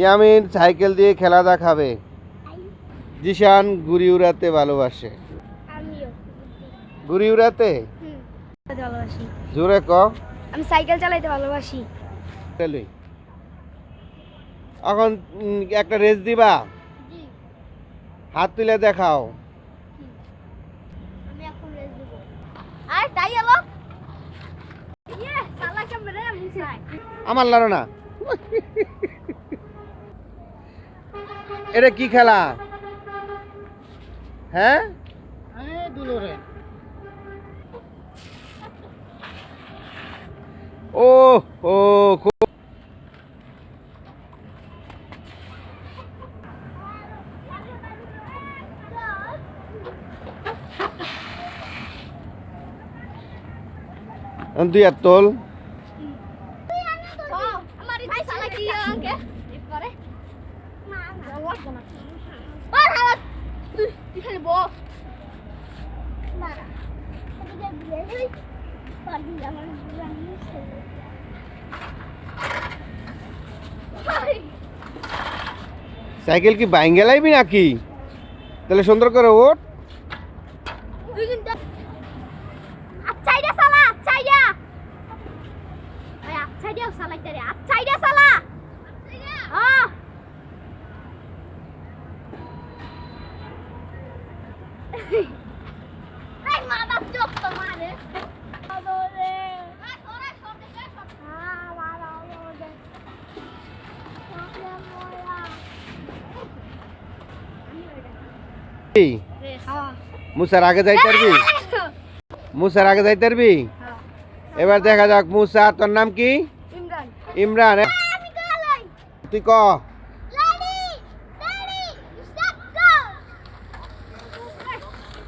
Yamin cycle দিয়ে খেলা দেখাবে জিশান ঘুড়ি উড়াতে ভালোবাসে ঘুড়ি উড়াতে জোরে ক। আমি সাইকেল চালাইতে ভালোবাসি। চলুই এখন একটা রেস দিবা? জি। হাত তুলে দেখাও। আমি এখন রেস দেব। আর তাই ইয়ে আমার লারো না। এটা কি খেলা? হ্যাঁ? ও ও খুব দুই আর তোল। না না লাগবে না আর হালা তুই তুই খালি বল না না এদিকে ব্রেক পারবি আমার জানি সাইকেল কি বাইঙ্গে লাইবি নাকি তাহলে সুন্দর করে ওঠ তুই কিন্তু আচ্ছাইডা সালা মা বাপ চোখ তো মারে মুসার আগে যাইতে পারবি মুসার আগে যাইতে পারবি এবার দেখা যাক মুসা তোর নাম কি ইমরান ইমরান তুই ক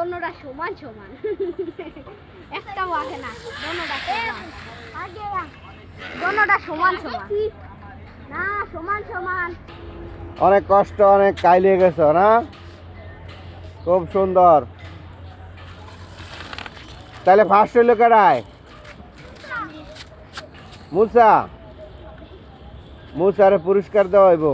দোনোটা সমান সমান। একটা আগে না দোনোটা সমান। দোনোটা সমান সমান। না, সমান সমান। অনেক কষ্ট, অনেক কাইলে গেছো, না? খুব সুন্দর। তাহলে ফার্স্ট হইল কেডায় মুসা। মুসারে পুরস্কার দেওয়া হইব।